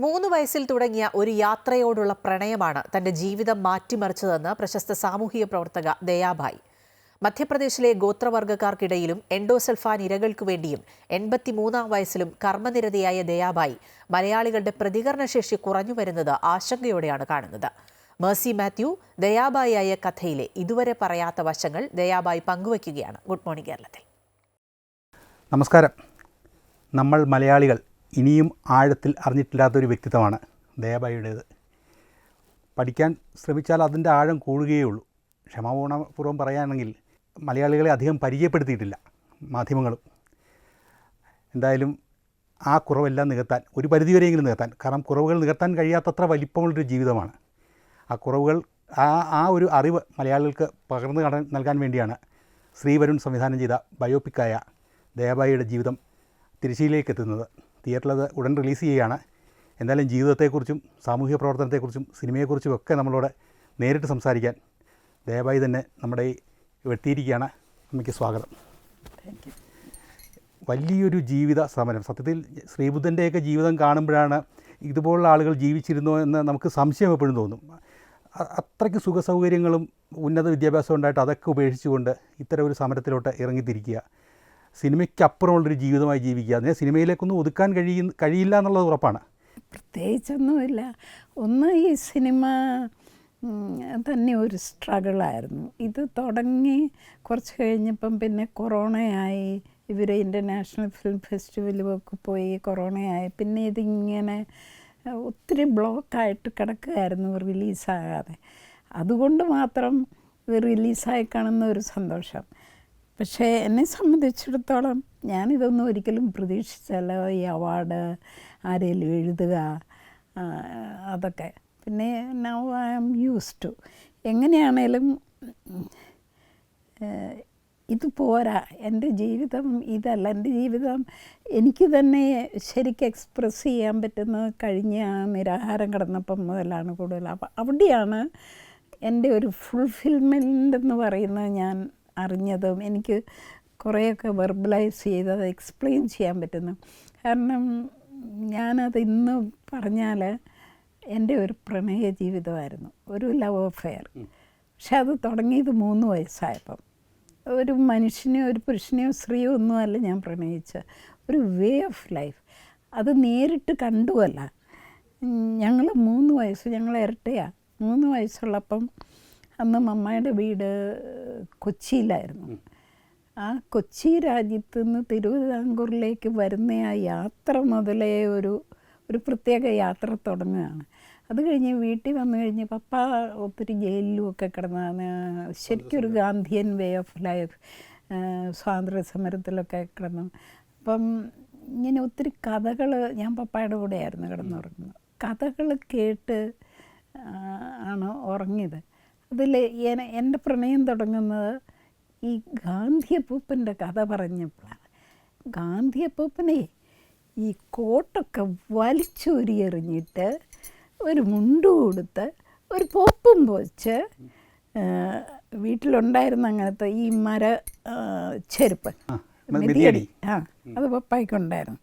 മൂന്ന് വയസ്സിൽ തുടങ്ങിയ ഒരു യാത്രയോടുള്ള പ്രണയമാണ് തന്റെ ജീവിതം മാറ്റിമറിച്ചതെന്ന് പ്രശസ്ത സാമൂഹിക പ്രവർത്തക ദയാഭായ്. മധ്യപ്രദേശിലെ ഗോത്രവർഗക്കാർക്കിടയിലും എൻഡോസൽഫാൻ ഇരകൾക്കു വേണ്ടിയും എൺപത്തിമൂന്നാം വയസ്സിലും കർമ്മനിരതയായ ദയാബായി മലയാളികളുടെ പ്രതികരണശേഷി കുറഞ്ഞു വരുന്നത് ആശങ്കയോടെയാണ് കാണുന്നത്. മേഴ്സി മാത്യു ദയാബായിയായ കഥയിലെ ഇതുവരെ പറയാത്ത വശങ്ങൾ ദയാബായി പങ്കുവയ്ക്കുകയാണ്. ഗുഡ് മോർണിംഗ് കേരളത്തിൽ. നമസ്കാരം. നമ്മൾ മലയാളികൾ. ഇനിയും ആഴത്തിൽ അറിഞ്ഞിട്ടില്ലാത്തൊരു വ്യക്തിത്വമാണ് ദയാബായിയുടേത്. പഠിക്കാൻ ശ്രമിച്ചാൽ അതിന്റെ ആഴം കൂടുകയേ ഉള്ളൂ. ക്ഷമാപൂർണപൂർവം പറയുകയാണെങ്കിൽ മലയാളികളെ അധികം പരിചയപ്പെടുത്തിയിട്ടില്ല മാധ്യമങ്ങളും. എന്തായാലും ആ കുറവെല്ലാം നികത്താൻ ഒരു പരിധിവരെയെങ്കിലും നികത്താൻ കാരണം കുറവുകൾ നികത്താൻ കഴിയാത്തത്ര വലിപ്പമുള്ളൊരു ജീവിതമാണ്. ആ കുറവുകൾ ആ ആ ഒരു അറിവ് മലയാളികൾക്ക് പകർന്നു കട നൽകാൻ വേണ്ടിയാണ് ശ്രീവരുൺ സംവിധാനം ചെയ്ത ബയോപിക്കായ ദയാബായിയുടെ ജീവിതം തിരുച്ചിയിലേക്ക് എത്തുന്നത് തിയേറ്ററിൽ അത് ഉടൻ റിലീസ് ചെയ്യുകയാണ്. എന്തായാലും ജീവിതത്തെക്കുറിച്ചും സാമൂഹ്യ പ്രവർത്തനത്തെക്കുറിച്ചും സിനിമയെക്കുറിച്ചും ഒക്കെ നമ്മളോട് നേരിട്ട് സംസാരിക്കാൻ ദയവായി തന്നെ നമ്മുടെ ഈ വെട്ടിയിരിക്കുകയാണ്. അമ്മയ്ക്ക് സ്വാഗതം. വലിയൊരു ജീവിത സമരം. സത്യത്തിൽ ശ്രീബുദ്ധന്റെയൊക്കെ ജീവിതം കാണുമ്പോഴാണ് ഇതുപോലുള്ള ആളുകൾ ജീവിച്ചിരുന്നോ എന്ന് നമുക്ക് സംശയം എപ്പോഴും തോന്നും. അത്രയ്ക്ക് സുഖസൗകര്യങ്ങളും ഉന്നത വിദ്യാഭ്യാസം ഉണ്ടായിട്ട് അതൊക്കെ ഉപേക്ഷിച്ചുകൊണ്ട് ഇത്തരം ഒരു സമരത്തിലോട്ട് ഇറങ്ങിത്തിരിക്കുക. സിനിമയ്ക്കപ്പുറമുള്ളൊരു ജീവിതമായി ജീവിക്കുക. അതിനെ സിനിമയിലേക്കൊന്നും ഒതുക്കാൻ കഴിയ കഴിയില്ല എന്നുള്ളത് ഉറപ്പാണ്. പ്രത്യേകിച്ചൊന്നുമില്ല. ഒന്ന് ഈ സിനിമ തന്നെ ഒരു സ്ട്രഗിളായിരുന്നു. ഇത് തുടങ്ങി കുറച്ച് കഴിഞ്ഞപ്പം പിന്നെ കൊറോണയായി. ഇവർ ഇന്റർനാഷണൽ ഫിലിം ഫെസ്റ്റിവലൊക്കെ പോയി കൊറോണയായി. പിന്നെ ഇതിങ്ങനെ ഒത്തിരി ബ്ലോക്കായിട്ട് കിടക്കുകയായിരുന്നു റിലീസാകാതെ. അതുകൊണ്ട് മാത്രം റിലീസായി കാണുന്ന ഒരു സന്തോഷം. പക്ഷേ എന്നെ സംബന്ധിച്ചിടത്തോളം ഞാനിതൊന്നും ഒരിക്കലും പ്രതീക്ഷിച്ചല്ല. ഈ അവാർഡ് ആരെങ്കിലും എഴുതുക അതൊക്കെ. പിന്നെ now I am use to എങ്ങനെയാണേലും ഇത് പോരാ. എന്റെ ജീവിതം ഇതല്ല. എന്റെ ജീവിതം എനിക്ക് തന്നെ ശരിക്കും എക്സ്പ്രസ് ചെയ്യാൻ പറ്റുന്ന കഴിഞ്ഞ നിരാഹാരം കിടന്നപ്പം മുതലാണ് കൂടുതൽ. അപ്പം അവിടെയാണ് എന്റെ ഒരു ഫുൾഫിൽമെന്റ് എന്ന് പറയുന്നത് ഞാൻ അറിഞ്ഞതും എനിക്ക് കുറേയൊക്കെ വെർബലൈസ് ചെയ്ത് അത് എക്സ്പ്ലെയിൻ ചെയ്യാൻ പറ്റുന്നു. കാരണം ഞാനത് ഇന്ന് പറഞ്ഞാൽ എന്റെ ഒരു പ്രണയ ജീവിതമായിരുന്നു. ഒരു ലവ് അഫെയർ പക്ഷെ അത് തുടങ്ങിയത് മൂന്ന് വയസ്സായപ്പം. ഒരു മനുഷ്യനെയോ ഒരു പുരുഷനെയോ സ്ത്രീയോ ഒന്നുമല്ല ഞാൻ പ്രണയിച്ച ഒരു വേ ഓഫ് ലൈഫ് അത് നേരിട്ട് കണ്ടുമല്ല ഞങ്ങൾ മൂന്ന് വയസ്സ് ഞങ്ങൾ ഇരട്ടയാണ് മൂന്ന് വയസ്സുള്ളപ്പം അന്ന് മമ്മയുടെ വീട് കൊച്ചിയിലായിരുന്നു. ആ കൊച്ചി രാജ്യത്ത് നിന്ന് തിരുവിതാംകൂറിലേക്ക് വരുന്ന ആ യാത്ര മുതലേ ഒരു ഒരു പ്രത്യേക യാത്ര തുടങ്ങുകയാണ്. അത് കഴിഞ്ഞ് വീട്ടിൽ വന്നു കഴിഞ്ഞ് പപ്പ ഒത്തിരി ജയിലിലും ഒക്കെ കിടന്നാണ് ശരിക്കും ഒരു ഗാന്ധിയൻ വേ ഓഫ് ലൈഫ് സ്വാതന്ത്ര്യ സമരത്തിലൊക്കെ കിടന്നു. അപ്പം ഇങ്ങനെ ഒത്തിരി കഥകൾ ഞാൻ പപ്പായുടെ കൂടെയായിരുന്നു കിടന്നുറങ്ങുന്നത്. കഥകൾ കേട്ട് ആണ് ഉറങ്ങിയത്. അതിൽ എന്റെ പ്രണയം തുടങ്ങുന്നത് ഈ ഗാന്ധിയപ്പൂപ്പന്റെ കഥ പറഞ്ഞപ്പോഴാണ്. ഗാന്ധിയപ്പൂപ്പനെ ഈ കോട്ടൊക്കെ വലിച്ചൂരിയെറിഞ്ഞിട്ട് ഒരു മുണ്ടു കൊടുത്ത് ഒരു പോപ്പും പോച്ച് വീട്ടിലുണ്ടായിരുന്ന അങ്ങനത്തെ ഈ മര ചെരുപ്പ്. ആ അത് പപ്പായ്ക്കുണ്ടായിരുന്നു.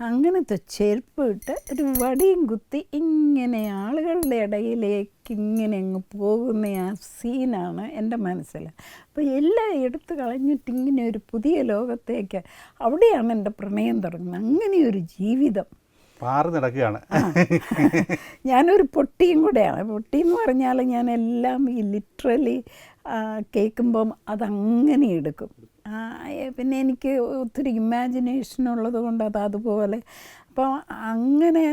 അങ്ങനത്തെ ചെരുപ്പ് ഇട്ട് ഒരു വടിയും കുത്തി ഇങ്ങനെ ആളുകളുടെ ഇടയിലേക്ക് ഇങ്ങനെ അങ്ങ് പോകുന്ന ആ സീനാണ് എന്റെ മനസ്സിൽ. അപ്പോൾ എല്ലാം എടുത്തു കളഞ്ഞിട്ട് ഇങ്ങനെ ഒരു പുതിയ ലോകത്തേക്ക് അവിടെയാണ് എന്റെ പ്രണയം തുടങ്ങുന്നത്. അങ്ങനെ ഒരു ജീവിതം. പാറു നടക്കുകയാണ്. ഞാനൊരു പൊട്ടിയും കൂടെയാണ്. പൊട്ടി എന്ന് പറഞ്ഞാൽ ഞാൻ എല്ലാം ഈ ലിറ്ററലി കേൾക്കുമ്പം അതങ്ങനെ എടുക്കും. പിന്നെ എനിക്ക് ഒത്തിരി ഇമാജിനേഷൻ ഉള്ളത് കൊണ്ട് അത് അതുപോലെ. അപ്പോൾ അങ്ങനെ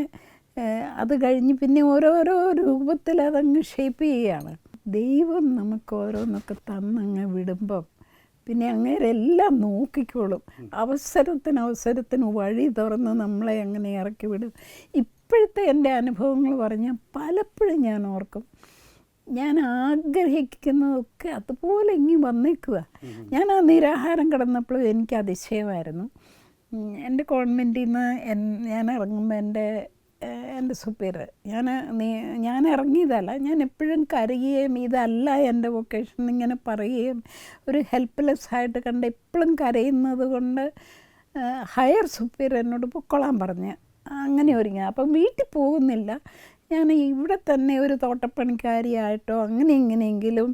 അത് കഴിഞ്ഞ് പിന്നെ ഓരോരോ രൂപത്തിൽ അതങ്ങ് ഷേപ്പ് ചെയ്യുകയാണ് ദൈവം നമുക്ക് ഓരോന്നൊക്കെ തന്നങ്ങ് വിടുമ്പം പിന്നെ അങ്ങേരെല്ലാം നോക്കിക്കോളും. അവസരത്തിന് അവസരത്തിന് വഴി തുറന്ന് നമ്മളെ അങ്ങനെ ഇറക്കി വിടും. ഇപ്പോഴത്തെ എന്റെ അനുഭവങ്ങൾ പറഞ്ഞാൽ പലപ്പോഴും ഞാൻ ഓർക്കും. ഞാൻ ആഗ്രഹിക്കുന്നതൊക്കെ അതുപോലെ ഇങ്ങി വന്നേക്കുക ഞാൻ ആ നിരാഹാരം കിടന്നപ്പോഴും എനിക്ക് അതിശയമായിരുന്നു. എന്റെ കോൺവെന്റിൽ നിന്ന് എൻ ഞാൻ ഇറങ്ങുമ്പോൾ എന്റെ എന്റെ സുപ്പീരിയർ ഞാൻ നീ ഞാൻ ഇറങ്ങിയതല്ല ഞാൻ എപ്പോഴും കരയുകയും ഇതല്ല എന്റെ വൊക്കേഷൻ ഇങ്ങനെ പറയുകയും ഒരു ഹെൽപ്ലെസ് ആയിട്ട് കണ്ട് എപ്പോഴും കരയുന്നത് കൊണ്ട് ഹയർ സുപ്പീർ എന്നോട് പൊക്കോളാൻ പറഞ്ഞ്. അങ്ങനെ ഒരുങ്ങി. അപ്പം വീട്ടിൽ പോകുന്നില്ല. ഞാൻ ഇവിടെ തന്നെ ഒരു തോട്ടപ്പണിക്കാരിയായിട്ടോ അങ്ങനെ എങ്ങനെയെങ്കിലും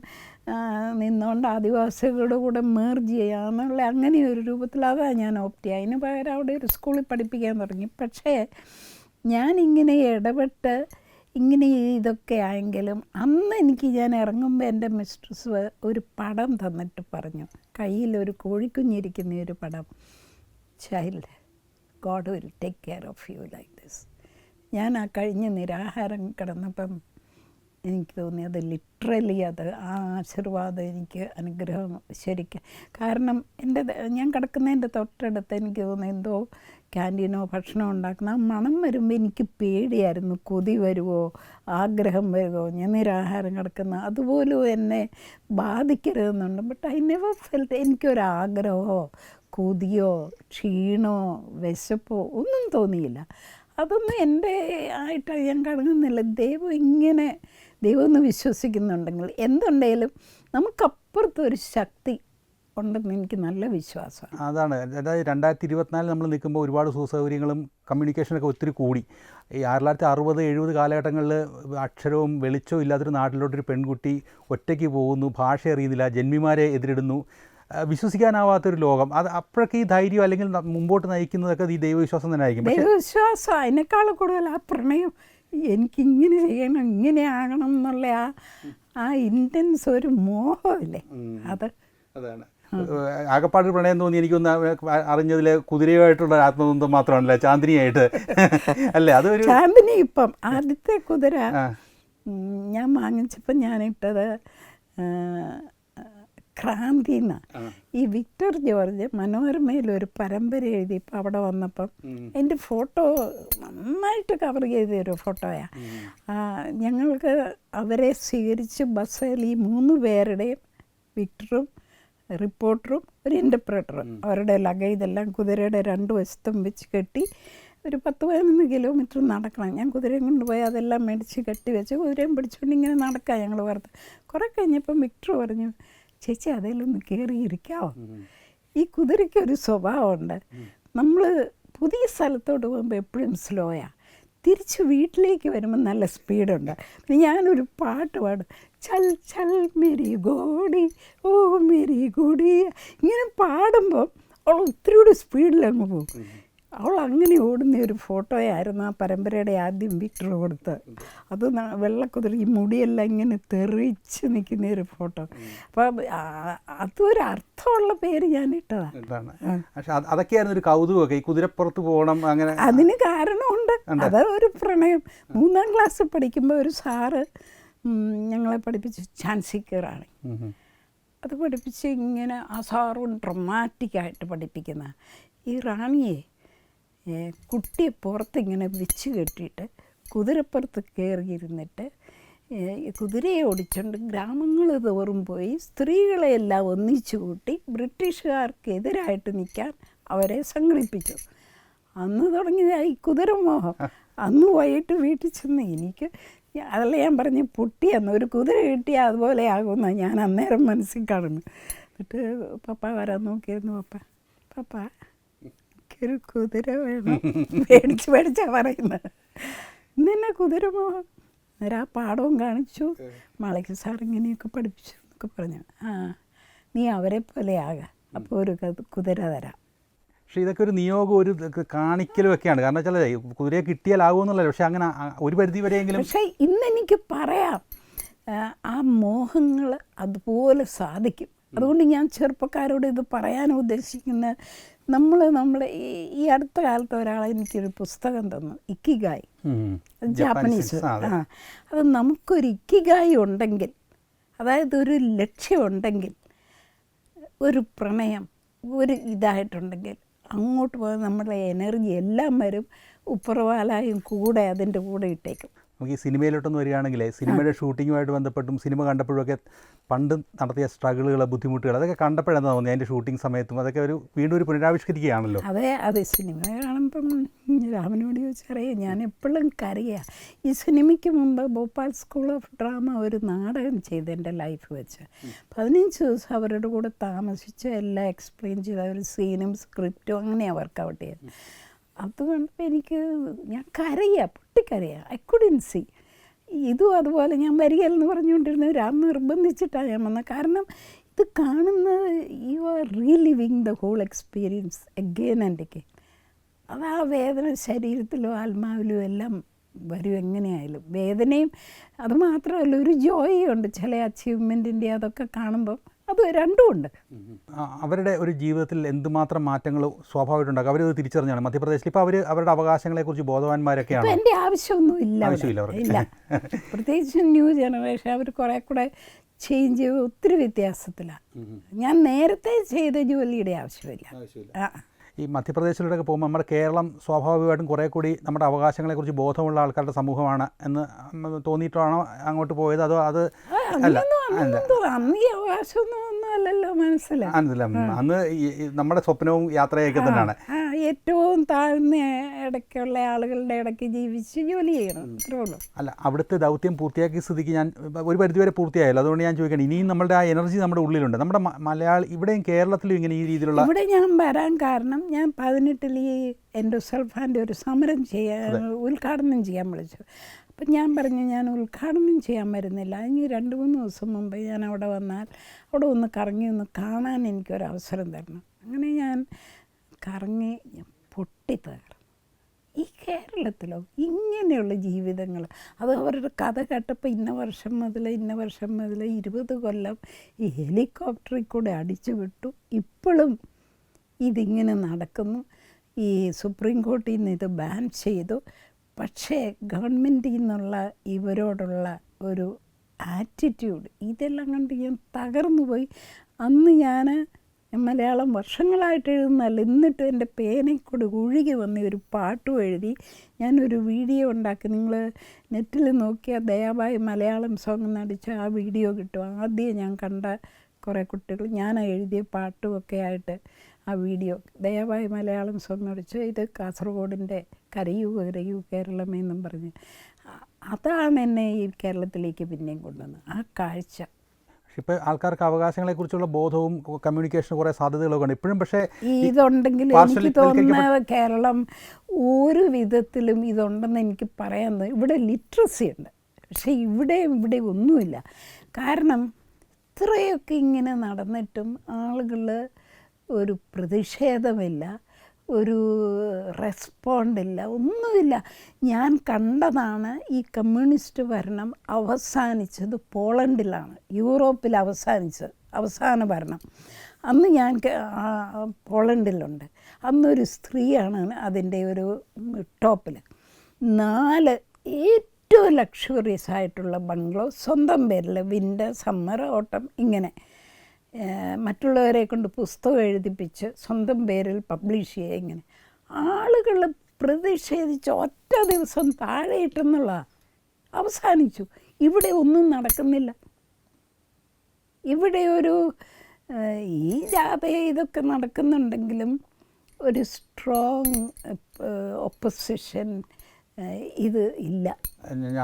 നിന്നുകൊണ്ട് ആദിവാസികളുടെ കൂടെ മേർജ് ചെയ്യാന്നുള്ള അങ്ങനെ ഒരു രൂപത്തിൽ അതാണ് ഞാൻ ഓപ്റ്റ് ചെയ്യുക അതിന് പകരം അവിടെ ഒരു സ്കൂളിൽ പഠിപ്പിക്കാൻ തുടങ്ങി. പക്ഷേ ഞാനിങ്ങനെ ഇടപെട്ട് ഇങ്ങനെ ഇതൊക്കെ ആയെങ്കിലും അന്ന് എനിക്ക് ഞാൻ ഇറങ്ങുമ്പോൾ എന്റെ മിസ്ട്രസ് ഒരു പടം തന്നിട്ട് പറഞ്ഞു. കയ്യിൽ ഒരു കോഴിക്കുഞ്ഞിരിക്കുന്ന ഒരു പടം. Child God will take care of you like this ഞാൻ ആ കഴിഞ്ഞ നിരാഹാരം കിടന്നപ്പം എനിക്ക് തോന്നി അത് ലിറ്ററലി അത് ആ ആശീർവാദം എനിക്ക് അനുഗ്രഹം ശരിക്കും. കാരണം എന്റെ ഞാൻ കിടക്കുന്നതിന്റെ തൊട്ടടുത്ത് എനിക്ക് തോന്നി എന്തോ ക്യാന്റീനോ ഭക്ഷണം ഉണ്ടാക്കുന്ന ആ മണം വരുമ്പോൾ എനിക്ക് പേടിയായിരുന്നു. കൊതി വരുമോ ആഗ്രഹം വരുമോ ഞാൻ നിരാഹാരം കിടക്കുന്ന അതുപോലും എന്നെ ബാധിക്കരുതെന്നുണ്ട്. ബട്ട് ഐ നെവർ ഫെൽറ്റ് എനിക്കൊരാഗ്രഹമോ? കൊതിയോ? ക്ഷീണോ വിശപ്പോ? ഒന്നും തോന്നിയില്ല. അതൊന്നും എന്റെ ആയിട്ട് ഞാൻ കടങ്ങുന്നില്ല ദൈവം ഇങ്ങനെ ദൈവം എന്ന് വിശ്വസിക്കുന്നുണ്ടെങ്കിൽ എന്തുണ്ടെങ്കിലും നമുക്കപ്പുറത്തൊരു ശക്തി ഉണ്ടെന്ന് എനിക്ക് നല്ല വിശ്വാസമാണ്. അതാണ്. അതായത് രണ്ടായിരത്തി ഇരുപത്തിനാലിൽ നമ്മൾ നിൽക്കുമ്പോൾ ഒരുപാട് സുസൗകര്യങ്ങളും കമ്മ്യൂണിക്കേഷനൊക്കെ ഒത്തിരി കൂടി. ഈ ആയിരത്തി അറുപത് എഴുപത് കാലഘട്ടങ്ങളിൽ അക്ഷരവും വെളിച്ചവും ഇല്ലാത്തൊരു നാട്ടിലോട്ടൊരു പെൺകുട്ടി ഒറ്റയ്ക്ക് പോകുന്നു ഭാഷ അറിയുന്നില്ല ജന്മിമാരെ എതിരിടുന്നു. വിശ്വസിക്കാനാവാത്തൊരു ലോകം. അത് അപ്പോഴൊക്കെ ഈ ധൈര്യം അല്ലെങ്കിൽ മുമ്പോട്ട് നയിക്കുന്നതൊക്കെ ഈ ദൈവവിശ്വാസം തന്നെ ആയിരിക്കും ദൈവവിശ്വാസം അതിനേക്കാൾ കൂടുതൽ ആ പ്രണയം എനിക്കിങ്ങനെ ചെയ്യണം ഇങ്ങനെ ആകണം എന്നുള്ള ആ ആ ഇന്റൻസ് ഒരു മോഹമില്ലേ? അത് അതാണ്. ആകപ്പാട് പ്രണയം തോന്നി എനിക്കൊന്ന് അറിഞ്ഞതിൽ കുതിരയുമായിട്ടുള്ള ആത്മബന്ധം മാത്രമാണല്ലേ? ചാന്ദിനിയായിട്ട്. അല്ലേ? അതൊരു ചാന്ദിനി ഇപ്പം ആദ്യത്തെ കുതിര. ഞാൻ വാങ്ങിച്ചപ്പോൾ ഞാനിട്ടത് ക്രാന്തി എന്നാണ് ഈ വിക്ടർ ജോർജ് മനോരമയിൽ ഒരു പരമ്പര എഴുതി ഇപ്പം അവിടെ വന്നപ്പം എന്റെ ഫോട്ടോ നന്നായിട്ട് കവർ ചെയ്ത ഒരു ഫോട്ടോയാണ് ഞങ്ങൾക്ക് അവരെ സ്വീകരിച്ച് ബസ്സിൽ ഈ മൂന്ന് പേരുടെയും വിക്ടറും റിപ്പോർട്ടറും ഒരു ഇന്റർപ്രേറ്ററും അവരുടെ ലഗേജെല്ലാം കുതിരയുടെ രണ്ട് വശത്തും വെച്ച് കെട്ടി ഒരു പത്ത് പതിനൊന്ന് കിലോമീറ്റർ നടക്കണം. ഞാൻ കുതിരയും കൊണ്ടുപോയി അതെല്ലാം മേടിച്ച് കെട്ടി വെച്ച് കുതിരയും പിടിച്ചുകൊണ്ട് ഇങ്ങനെ നടക്കാം ഞങ്ങൾ വാർത്ത. കുറേ കഴിഞ്ഞപ്പം വിക്ടർ പറഞ്ഞു ചേച്ചി അതിലൊന്ന് കയറിയിരിക്കാവോ ഈ കുതിരയ്ക്ക് ഒരു സ്വഭാവമുണ്ട് നമ്മൾ പുതിയ സ്ഥലത്തോട്ട് പോകുമ്പോൾ എപ്പോഴും സ്ലോയാണ് തിരിച്ച് വീട്ടിലേക്ക് വരുമ്പോൾ നല്ല സ്പീഡുണ്ട്. ഞാനൊരു പാട്ട് പാടും. ചൽ ചൽ മേരി ഗോടി ഓ മേരി ഗോടി. ഇങ്ങനെ പാടുമ്പോൾ അവൾ ഒത്തിരി കൂടി സ്പീഡിലങ്ങ് പോകും. അവൾ അങ്ങനെ ഓടുന്ന ഒരു ഫോട്ടോയായിരുന്നു ആ പരമ്പരയുടെ ആദ്യം വിക്ടർ കൊടുത്ത്. അത് വെള്ളക്കുതിരി ഈ മുടിയെല്ലാം ഇങ്ങനെ തെറിച്ച് നിൽക്കുന്ന ഒരു ഫോട്ടോ. അപ്പോൾ അതൊരു അർത്ഥമുള്ള പേര് ഞാൻ ഇട്ടതാണ് പക്ഷെ അതൊക്കെയായിരുന്നു ഒരു കൗതുകമൊക്കെ. ഈ കുതിരപ്പുറത്ത് പോകണം അങ്ങനെ. അതിന് കാരണമുണ്ട്. അത് ഒരു പ്രണയം. മൂന്നാം ക്ലാസ്സിൽ പഠിക്കുമ്പോൾ ഒരു സാറ് ഞങ്ങളെ പഠിപ്പിച്ച് ചാൻസിക്കറാണ്. അത് പഠിപ്പിച്ച് ഇങ്ങനെ ആ സാറും ഡ്രമാറ്റിക്കായിട്ട് പഠിപ്പിക്കുന്ന. ഈ റാണിയെ കുട്ടിയെ പുറത്തിങ്ങനെ വെച്ച് കെട്ടിയിട്ട് കുതിരപ്പുറത്ത് കയറിയിരുന്നിട്ട് കുതിരയെ ഓടിച്ചുകൊണ്ട് ഗ്രാമങ്ങൾ തോറും പോയി സ്ത്രീകളെയെല്ലാം ഒന്നിച്ചു കൂട്ടി ബ്രിട്ടീഷുകാർക്കെതിരായിട്ട് നിൽക്കാൻ അവരെ സംഘടിപ്പിച്ചു. അന്ന് തുടങ്ങിയ ഈ കുതിരമോഹം. അന്ന് വൈകിട്ട് വീട്ടിൽ ചെന്ന് എനിക്ക് അതല്ല ഞാൻ പറഞ്ഞ് പൊട്ടിയെന്ന് ഒരു കുതിര കിട്ടിയാൽ അതുപോലെ ആകുമെന്ന് ഞാൻ അന്നേരം മനസ്സിൽ കാണുന്നു എന്നിട്ട് പപ്പ വരാൻ നോക്കിയിരുന്നു പപ്പ. പപ്പ എനിക്കൊരു കുതിര വേണം. മേടിച്ച് മേടിച്ചാ പറയുന്നത് ഇന്നെ കുതിര പോകാം അന്നേരം ആ പാടവും കാണിച്ചു. മാളയ്ക്ക് സാർ ഇങ്ങനെയൊക്കെ പഠിപ്പിച്ചു എന്നൊക്കെ പറഞ്ഞു. ആ നീ അവരെ പോലെ ആകാം. അപ്പോൾ ഒരു കുതിര തരാം. പക്ഷേ ഇതൊക്കെ ഒരു നിയോഗം ഒരു കാണിക്കലും ഒക്കെയാണ് കാരണം വെച്ചാൽ കുതിരയെ കിട്ടിയാലാകുമെന്നുള്ളല്ലോ പക്ഷേ അങ്ങനെ ഒരു പരിധി വരെയെങ്കിലും പക്ഷേ ഇന്നെനിക്ക് പറയാം. ആ, മോഹങ്ങൾ അതുപോലെ സാധിക്കും. അതുകൊണ്ട് ഞാൻ ചെറുപ്പക്കാരോട് ഇത് പറയാൻ ഉദ്ദേശിക്കുന്നത് നമ്മൾ നമ്മൾ ഈ അടുത്ത കാലത്ത് ഒരാൾ എനിക്കൊരു പുസ്തകം തന്നു ഇക്കിഗായ്. ജാപ്പനീസ് ആ, അത്. നമുക്കൊരു ഇക്കിഗായി ഉണ്ടെങ്കിൽ അതായത് ഒരു ലക്ഷ്യമുണ്ടെങ്കിൽ ഒരു പ്രണയം ഒരു ഇതായിട്ടുണ്ടെങ്കിൽ അങ്ങോട്ട് പോകാൻ നമ്മുടെ എനർജി എല്ലാം വരും ഉപ്പുറവാലായും കൂടെ അതിന്റെ കൂടെ ഇട്ടേക്കും. നമുക്ക് ഈ സിനിമയിലോട്ടൊന്ന് വരികയാണെങ്കിൽ സിനിമയുടെ ഷൂട്ടിങ്ങുമായിട്ട് ബന്ധപ്പെട്ടും സിനിമ കണ്ടപ്പോഴൊക്കെ പണ്ട് നടത്തിയ സ്ട്രഗിളുകൾ ബുദ്ധിമുട്ടുകൾ അതൊക്കെ കണ്ടപ്പോഴാണ് തോന്നുന്നത് അതിന്റെ ഷൂട്ടിംഗ് സമയത്തും അതൊക്കെ ഒരു വീണ്ടും ഒരു പുനരാവിഷ്കരിക്കുകയാണല്ലോ. അതെ അതെ. സിനിമ കാണുമ്പം രാമനോട് ചോദിച്ചറിയാം ഞാൻ എപ്പോഴും കരയുക ഈ സിനിമയ്ക്ക് മുമ്പ് ഭോപ്പാൽ സ്കൂൾ ഓഫ് ഡ്രാമ ഒരു നാടകം ചെയ്ത് എന്റെ ലൈഫ് വെച്ച്. പതിനഞ്ച് ദിവസം അവരുടെ കൂടെ താമസിച്ച് എല്ലാം എക്സ്പ്ലെയിൻ ചെയ്ത് അവർ സീനും സ്ക്രിപ്റ്റും അങ്ങനെയാണ് വർക്കൗട്ട് ചെയ്തത്. അതുകൊണ്ട് എനിക്ക് ഞാൻ കരയുക പൊട്ടിക്കരയുക ഐ കുഡിൻ സി ഇതും അതുപോലെ ഞാൻ വരികയെന്ന് പറഞ്ഞുകൊണ്ടിരുന്നത് രാം നിർബന്ധിച്ചിട്ടാണ് ഞാൻ വന്നത്. കാരണം ഇത് കാണുന്ന you are reliving the whole experience again and again അത് ആ വേദന ശരീരത്തിലോ ആത്മാവിലും എല്ലാം വരും എങ്ങനെയായാലും. വേദനയും അതുമാത്രമല്ല ഒരു ജോയുണ്ട് ചില അച്ചീവ്മെന്റിന്റെ അതൊക്കെ കാണുമ്പം അത് രണ്ടും ഉണ്ട്. അവരുടെ ഒരു ജീവിതത്തിൽ എന്തുമാത്രം മാറ്റങ്ങൾ സ്വാഭാവികമായിട്ടുണ്ടാകും? അവരത് തിരിച്ചറിഞ്ഞാണ്. മധ്യപ്രദേശിൽ ഇപ്പോൾ അവർ അവരുടെ അവകാശങ്ങളെക്കുറിച്ച് ബോധവാന്മാരൊക്കെയാണ്. ഇപ്പം എന്റെ ആവശ്യമൊന്നും ഇല്ല ഇല്ല. പ്രത്യേകിച്ച് ന്യൂ ജനറേഷൻ അവർ കുറേ കൂടെ ചേഞ്ച് ഒത്തിരി വ്യത്യാസത്തിലാണ് ഞാൻ നേരത്തെ ചെയ്ത ജോലിയുടെ ആവശ്യമില്ല. ആ. ഈ മധ്യപ്രദേശിലൂടെയൊക്കെ പോകുമ്പോൾ നമ്മുടെ കേരളം സ്വാഭാവികമായിട്ടും കുറേ കൂടി നമ്മുടെ അവകാശങ്ങളെക്കുറിച്ച് ബോധമുള്ള ആൾക്കാരുടെ സമൂഹമാണ് എന്ന് തോന്നിയിട്ടാണോ അങ്ങോട്ട് പോയത്? അതോ അത് അല്ല അല്ലല്ലോ മനസ്സിലായി. അന്ന് നമ്മുടെ സ്വപ്നവും യാത്രയൊക്കെ തന്നെയാണ്. ഏറ്റവും താഴ്ന്ന ഇടയ്ക്കുള്ള ആളുകളുടെ ഇടയ്ക്ക് ജീവിച്ച് ജോലി ചെയ്യണം. അത്രേ ഉള്ളൂ. അല്ല അവിടുത്തെ ദൗത്യം പൂർത്തിയാക്കിയ സ്ഥിതിക്ക് ഞാൻ ഒരു പരിധിവരെ പൂർത്തിയായല്ലോ. അതുകൊണ്ട് ഞാൻ ചോദിക്കണം ഇനിയും നമ്മുടെ ആ എനർജി നമ്മുടെ ഉള്ളിലുണ്ട്. നമ്മുടെ മലയാളം ഇവിടെയും കേരളത്തിലും ഇങ്ങനെ ഈ രീതിയിലുള്ള ഇവിടെ ഞാൻ വരാൻ കാരണം ഞാൻ പതിനെട്ടിൽ ഈ എൻഡോസൾഫാന്റെ ഒരു സമരം ചെയ്യാൻ ഉദ്ഘാടനം ചെയ്യാൻ വിളിച്ചു. അപ്പം ഞാൻ പറഞ്ഞു ഞാൻ ഉദ്ഘാടനം ചെയ്യാൻ വരുന്നില്ല. ഇനി രണ്ട് മൂന്ന് ദിവസം മുമ്പ് ഞാൻ അവിടെ വന്നാൽ അവിടെ ഒന്ന് കറങ്ങി ഒന്ന് കാണാൻ എനിക്കൊരു അവസരം തരണം. അങ്ങനെ ഞാൻ കറങ്ങി പൊട്ടിത്തകർന്നു. ഈ കേരളത്തിലോ ഇങ്ങനെയുള്ള ജീവിതങ്ങൾ അത് അവരുടെ കഥ കേട്ടപ്പോൾ ഇന്ന വർഷം മുതൽ ഇന്ന വർഷം മുതൽ ഇരുപത് കൊല്ലം ഈ ഹെലികോപ്റ്ററിൽ കൂടെ അടിച്ചു വിട്ടു. ഇപ്പോഴും ഇതിങ്ങനെ നടക്കുന്നു. ഈ സുപ്രീം കോർട്ടിൽ നിന്ന് ഇത് ബാൻ ചെയ്തു. പക്ഷേ ഗവൺമെന്റിൽ നിന്നുള്ള ഇവരോടുള്ള ഒരു ആറ്റിറ്റ്യൂഡ് ഇതെല്ലാം കണ്ട് ഞാൻ തകർന്നു പോയി അന്ന് ഞാൻ മലയാളം വർഷങ്ങളായിട്ട് എഴുതുന്നതല്ല. എന്നിട്ട് എന്റെ പേനയ്ക്കൂടെ കൂടെ ഒഴുകി വന്ന ഒരു പാട്ടും എഴുതി ഞാനൊരു വീഡിയോ ഉണ്ടാക്കി. നിങ്ങൾ നെറ്റിൽ നോക്കിയാൽ ദയവായി മലയാളം സോങ് നടിച്ച ആ വീഡിയോ കിട്ടും. ആദ്യം ഞാൻ കണ്ട കുറേ കുട്ടികൾ ഞാൻ എഴുതിയ പാട്ടും ഒക്കെ ആയിട്ട് ആ വീഡിയോ. ദയവായി മലയാളം സോങ് നടിച്ച്. ഇത് കാസർഗോഡിന്റെ കരയൂ കരയൂ കേരളമേ എന്നും പറഞ്ഞ്. അതാണ് എന്നെ ഈ കേരളത്തിലേക്ക് പിന്നെയും കൊണ്ടുവന്നത്. ആ കാഴ്ച. പക്ഷെ ആൾക്കാർക്ക് ആൾക്കാർക്ക് അവകാശങ്ങളെക്കുറിച്ചുള്ള ബോധവും കമ്മ്യൂണിക്കേഷനും കുറേ സാധ്യതകളൊക്കെ ഉണ്ട്. ഇപ്പോഴും പക്ഷേ ഇതുണ്ടെങ്കിൽ എനിക്ക് തോന്നുന്ന കേരളം ഒരു വിധത്തിലും ഇതുണ്ടെന്ന് എനിക്ക് പറയാൻ. ഇവിടെ ലിറ്ററസി ഉണ്ട്. പക്ഷേ ഇവിടെ ഇവിടെ ഒന്നുമില്ല. കാരണം ഇത്രയൊക്കെ ഇങ്ങനെ നടന്നിട്ടും ആളുകൾ ഒരു പ്രതിഷേധമില്ല. ഒരു റെസ്പോണ്ടില്ല ഒന്നുമില്ല. ഞാൻ കണ്ടതാണ് ഈ കമ്മ്യൂണിസ്റ്റ് ഭരണം അവസാനിച്ചത് പോളണ്ടിലാണ് യൂറോപ്പിൽ അവസാനിച്ചത് അവസാന ഭരണം. അന്ന് ഞാൻ പോളണ്ടിലുണ്ട്. അന്നൊരു സ്ത്രീയാണ് അതിന്റെ ഒരു ടോപ്പിൽ നാല് ഏറ്റവും ലക്ഷറിയസ് ആയിട്ടുള്ള ബംഗ്ലോ സ്വന്തം പേരിൽ വിന്റർ സമ്മർ ഓട്ടം ഇങ്ങനെ. മറ്റുള്ളവരെ കൊണ്ട് പുസ്തകം എഴുതിപ്പിച്ച് സ്വന്തം പേരിൽ പബ്ലിഷ് ചെയ്യുക ഇങ്ങനെ. ആളുകൾ പ്രതിഷേധിച്ച് ഒറ്റ ദിവസം താഴെ ഇട്ടെന്നുള്ള അവസാനിച്ചു. ഇവിടെ ഒന്നും നടക്കുന്നില്ല. ഇവിടെ ഒരു ഈ ജാഥ ഇതൊക്കെ നടക്കുന്നുണ്ടെങ്കിലും ഒരു സ്ട്രോങ് ഒപ്പോസിഷൻ ഇത് ഇല്ല.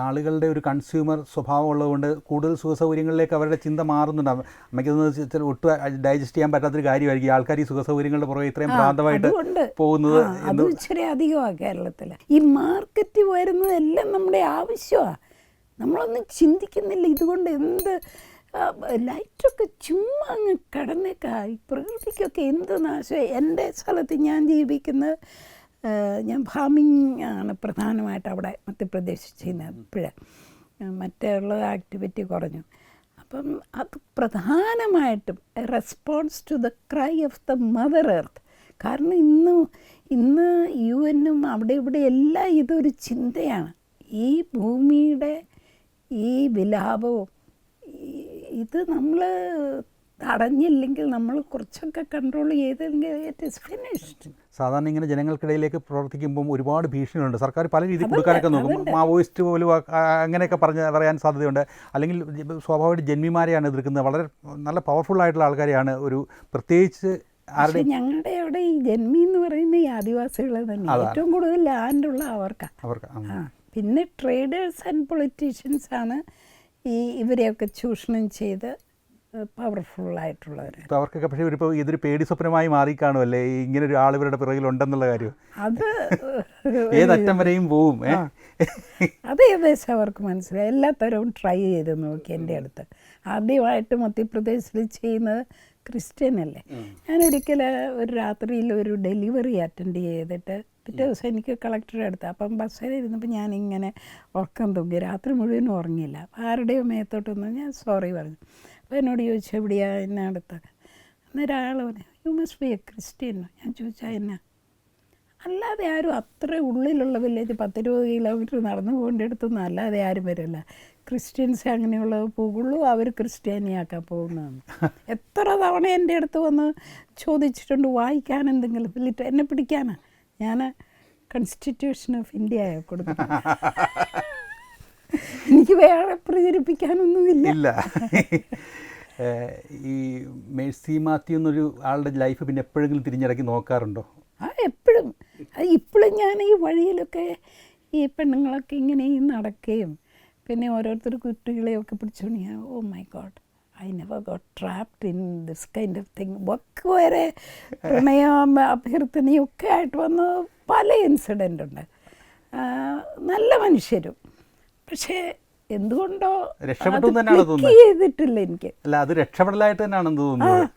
ആളുകളുടെ ഒരു കൺസ്യൂമർ സ്വഭാവം ഉള്ളതുകൊണ്ട് കൂടുതൽ സുഖസൗകര്യങ്ങളിലേക്ക് അവരുടെ ചിന്ത മാറുന്നുണ്ട്. അമ്മയ്ക്ക് തോന്നുന്നത് ഒട്ടും ഡൈജസ്റ്റ് ചെയ്യാൻ പറ്റാത്തൊരു കാര്യമായിരിക്കും. ആൾക്കാർ ഈ സുഖസൗകര്യങ്ങളുടെ പുറകെ ഇത്രയും ഭ്രാന്തമായിട്ട് പോകുന്നത് അത് ഇച്ചിരി അധികമാണ് കേരളത്തിൽ ഈ മാർക്കറ്റ് വരുന്നതെല്ലാം നമ്മുടെ ആവശ്യമാണ് നമ്മളൊന്നും ചിന്തിക്കുന്നില്ല. ഇതുകൊണ്ട് എന്ത് ലൈറ്റൊക്കെ ചുമ്മാ അങ്ങ് കടന്നേക്കാ. ഈ പ്രകൃതിക്കൊക്കെ എന്ത് നാശം? എന്റെ സ്ഥലത്ത് ഞാൻ ജീവിക്കുന്നത് ഞാൻ ഫാമിംഗ് ആണ് പ്രധാനമായിട്ട് അവിടെ മധ്യപ്രദേശ് ചെയ്യുന്നത് ഇപ്പോഴേ മറ്റുള്ള ആക്ടിവിറ്റി കുറഞ്ഞു. അപ്പം അത് പ്രധാനമായിട്ടും response to the cry of the mother earth. കാരണം ഇന്ന് ഇന്ന് യു എന്നും അവിടെ ഇവിടെ എല്ലാം ഇതൊരു ചിന്തയാണ്. ഈ ഭൂമിയുടെ ഈ വിലാപവും ഇത് നമ്മൾ തടഞ്ഞില്ലെങ്കിൽ നമ്മൾ കുറച്ചൊക്കെ കൺട്രോൾ ചെയ്തെങ്കിൽ ഇറ്റ് ഇസ് ഫിനിഷ്ഡ് സാധാരണ ഇങ്ങനെ ജനങ്ങൾക്കിടയിലേക്ക് പ്രവർത്തിക്കുമ്പോൾ ഒരുപാട് ഭീഷണികളുണ്ട്. സർക്കാർ പല രീതിയിൽ കൊടുക്കാനൊക്കെ നോക്കും. മാവോയിസ്റ്റ് പോലും അങ്ങനെയൊക്കെ പറഞ്ഞ് പറയാൻ സാധ്യതയുണ്ട്. അല്ലെങ്കിൽ സ്വാഭാവിക ജന്മിമാരെയാണ് എതിർക്കുന്നത്. വളരെ നല്ല പവർഫുൾ ആയിട്ടുള്ള ആൾക്കാരെയാണ് ഒരു പ്രത്യേകിച്ച് പക്ഷെ ഞങ്ങളുടെ അവിടെ ഈ ജന്മി എന്ന് പറയുന്ന ഈ ആദിവാസികൾ തന്നെ ഏറ്റവും കൂടുതൽ ലാൻഡുള്ള അവർക്കാണ് അവർക്ക്. പിന്നെ ട്രേഡേഴ്സ് ആൻഡ് പൊളിറ്റീഷ്യൻസ് ആണ് ഈ ഇവരെയൊക്കെ ചൂഷണം ചെയ്ത് പവർഫുള്ളായിട്ടുള്ളവർ അവർക്കൊക്കെ പക്ഷേ ഇപ്പോൾ ഇതൊരു പേടി സ്വപ്നമായി മാറിക്കാണുമല്ലേ ഇങ്ങനെ ഒരു ആൾ ഇവരുടെ പിറകിലുണ്ടെന്നുള്ള കാര്യം. അത് ഏതറ്റം വരെയും പോവും അത് ഏകദേശം അവർക്ക് മനസ്സിലായി. എല്ലാ തരവും ട്രൈ ചെയ്ത് നോക്കി എന്റെ അടുത്ത്. ആദ്യമായിട്ട് മധ്യപ്രദേശിൽ ചെയ്യുന്നത് ക്രിസ്ത്യൻ അല്ലേ? ഞാൻ ഒരിക്കൽ ഒരു രാത്രിയിൽ ഒരു ഡെലിവറി അറ്റൻഡ് ചെയ്തിട്ട് പിറ്റേ ദിവസം എനിക്ക് കളക്ടറെ അടുത്ത് അപ്പം ബസ്സിൽ ഇരുന്നപ്പോൾ ഞാനിങ്ങനെ ഉറക്കം തൂങ്ങി. രാത്രി മുഴുവനും ഉറങ്ങിയില്ല. ആരുടെയോ മേത്തോട്ടൊന്നും ഞാൻ സോറി പറഞ്ഞു. അപ്പോൾ എന്നോട് ചോദിച്ചു എവിടെയാ? എന്നെ അടുത്തൊക്കെ അന്നേരം ആൾ പറഞ്ഞു you must be a Christian ഞാൻ ചോദിച്ചാൽ എന്നാ? അല്ലാതെ ആരും അത്ര ഉള്ളിലുള്ള വില്ലേജ് പത്തിരുപത് കിലോമീറ്റർ നടന്നു പോകേണ്ടടുത്തൊന്നും അല്ലാതെ ആരും വരില്ല. ക്രിസ്ത്യൻസ് അങ്ങനെയുള്ളത് പോകുള്ളൂ അവർ ക്രിസ്ത്യാനിയാക്കാൻ പോകുന്നതാണ്. എത്ര തവണ എന്റെ അടുത്ത് വന്ന് ചോദിച്ചിട്ടുണ്ട് വായിക്കാൻ എന്തെങ്കിലും ലിറ്റ എന്നെ പിടിക്കാനാണ് ഞാൻ കോൺസ്റ്റിറ്റ്യൂഷൻ ഓഫ് ഇന്ത്യ കൊടുത്തു. എനിക്ക് വേറെ പ്രചരിപ്പിക്കാനൊന്നുമില്ല. ഇല്ല. ഈ മേഴ്സി മാത്യു എന്നൊരു ആളുടെ ലൈഫ് പിന്നെ എപ്പോഴെങ്കിലും തിരിഞ്ഞിറക്കി നോക്കാറുണ്ടോ? ആ എപ്പോഴും. ഇപ്പോഴും ഞാൻ ഈ വഴിയിലൊക്കെ ഈ പെണ്ണുങ്ങളൊക്കെ ഇങ്ങനെ നടക്കുകയും പിന്നെ ഓരോരുത്തർ കുട്ടികളെയൊക്കെ പിടിച്ചോണ്ട് ഞാൻ ഓ my God I never got trapped in this kind of thing ഒക്കെ വരെ പ്രണയം അഭ്യർത്ഥനയും ഒക്കെ ആയിട്ട് വന്ന പല ഇൻസിഡന്റ് ഉണ്ട്. നല്ല മനുഷ്യരും. പക്ഷേ എന്തുകൊണ്ടോ രക്ഷപ്പെട്ടു തന്നെയാണ് ചെയ്തിട്ടില്ല എനിക്ക്. അല്ല അത് രക്ഷപ്പെടലായിട്ട് തന്നെയാണെന്ന് തോന്നുന്നത്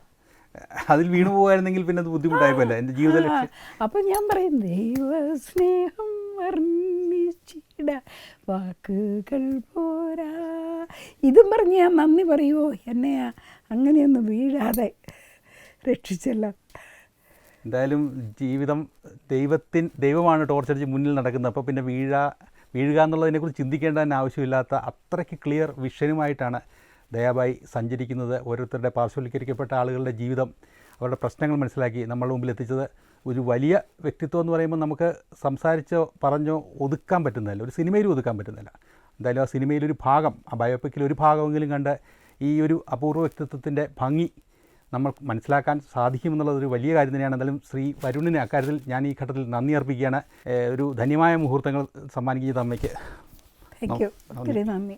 അതിൽ വീണു പോകായിരുന്നെങ്കിൽ പിന്നെ അത് ബുദ്ധിമുട്ടായിപ്പോല്ല എന്റെ ജീവിത ലക്ഷ്യം. അപ്പൊ ഞാൻ പറയും ദൈവസ്നേഹം വർണിച്ചിട വാക്കുകൾ പോരാ. ഇതും പറഞ്ഞ് ഞാൻ നന്ദി പറയുമോ എന്നെ അങ്ങനെയൊന്നും വീഴാതെ രക്ഷിച്ചല്ല. എന്തായാലും ജീവിതം ദൈവത്തിൻ ദൈവമാണ് ടോർച്ചടിച്ച് മുന്നിൽ നടക്കുന്നത്. അപ്പോൾ പിന്നെ വീഴ വീഴുക എന്നുള്ളതിനെക്കുറിച്ച് ചിന്തിക്കേണ്ട തന്നെ ആവശ്യമില്ലാത്ത അത്രയ്ക്ക് ക്ലിയർ വിഷനുമായിട്ടാണ് ദയാബായി സഞ്ചരിക്കുന്നത്. ഓരോരുത്തരുടെ പാർശ്വവൽക്കരിക്കപ്പെട്ട ആളുകളുടെ ജീവിതം അവരുടെ പ്രശ്നങ്ങൾ മനസ്സിലാക്കി നമ്മളുടെ മുമ്പിൽ എത്തിച്ചത്. ഒരു വലിയ വ്യക്തിത്വം എന്ന് പറയുമ്പോൾ നമുക്ക് സംസാരിച്ചോ പറഞ്ഞോ ഒതുക്കാൻ പറ്റുന്നതല്ല. ഒരു സിനിമയിലും ഒതുക്കാൻ പറ്റുന്നില്ല എന്തായാലും ആ സിനിമയിലൊരു ഭാഗം ആ ബയോപിക്കിൽ ഒരു ഭാഗമെങ്കിലും കണ്ട് ഈ ഒരു അപൂർവ വ്യക്തിത്വത്തിന്റെ ഭംഗി നമ്മൾ മനസ്സിലാക്കാൻ സാധിക്കുമെന്നുള്ളത് ഒരു വലിയ കാര്യം തന്നെയാണ്. എന്തായാലും ശ്രീ വരുണിനെ അക്കാര്യത്തിൽ ഞാൻ ഈ ഘട്ടത്തിൽ നന്ദി അർപ്പിക്കുകയാണ്. ഒരു ധന്യമായ മുഹൂർത്തങ്ങൾ സമ്മാനിക്കുന്ന അമ്മയ്ക്ക്. താങ്ക് യു നന്ദി.